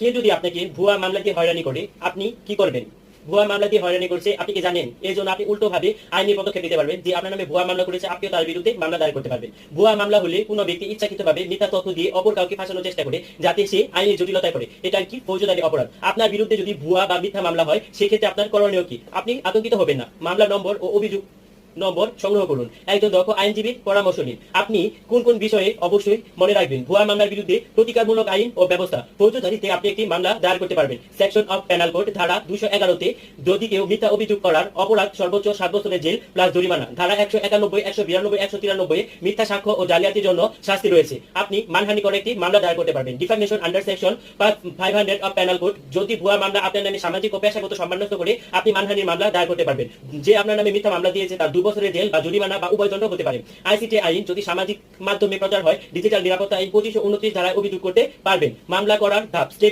কেউ যদি আপনাকে ভুয়া মামলা হয়রানি করে, আপনি কি করবেন? ভুয়া মামলা দিয়ে হয়রানি করছে, আপনি কি জানেন? এই জন্য আপনি উল্টো ভাবে আইনি পদক্ষেপ নিতে পারবেন যে আপনার নামে ভুয়া মামলা করেছে, আপনিও তার বিরুদ্ধে মামলা দায়ের করতে পারবেন। ভুয়া মামলা হলে কোনো ব্যক্তি ইচ্ছাকৃতভাবে মিথ্যা তথ্য দিয়ে অপর কাউকে ফাঁসানোর চেষ্টা করে, যাতে সে আইনি জটিলতায় পড়ে। এটা কি ফৌজদারি অপরাধ? আপনার বিরুদ্ধে যদি ভুয়া বা মিথ্যা মামলা হয়, সেক্ষেত্রে আপনার করণীয় কি? আপনি আতঙ্কিত হবেন না। মামলা নম্বর ও অভিযোগ নম্বর সংগ্রহ করুন। একজন দক্ষ আইনজীবীর পরামর্শ নিন। আপনি কোন কোন বিষয়ে অবশ্যই মনে রাখবেন? ভুয়া মামলার বিরুদ্ধে প্রতিকারমূলক আইন ও ব্যবস্থা। ফৌজদারিতে আপনি একটি মামলা দায়ের করতে পারবেন। সেকশন অফ পেনাল কোড ধারা দুশো এগারোতে যদি কেউ মিথ্যা অভিযোগ করার অপরাধ সর্বোচ্চ সাত বছরের জেল প্লাস জরিমানা, ধারা একশো একানব্বই, একশো বিরানব্বই, একশো তিরানব্বই, মিথ্যা সাক্ষ্য ও জালিয়াতির জন্য শাস্তি রয়েছে। আপনি মানহানি করে একটি মামলা দায়ের করতে পারবেন। Defamation under section five hundred of penal code যদি ভুয়া মামলা আপনার নামে সামাজিক ও পেশাগত সম্মান নষ্ট করে আপনি মানহানির মামলা দায়ের করতে পারবেন। যে আপনার নামে মিথ্যা মামলা দিয়েছে, তার দু বছরের জেল বা জরিমানা বা উভয়দণ্ড হতে পারে। আইসিটি আইন যদি সামাজিক মাধ্যমে প্রচার হয়, ডিজিটাল নিরাপত্তা আইন পঁচিশশো উনত্রিশ ধারায় অভিযোগ করতে পারবেন। মামলা করার ধাপ।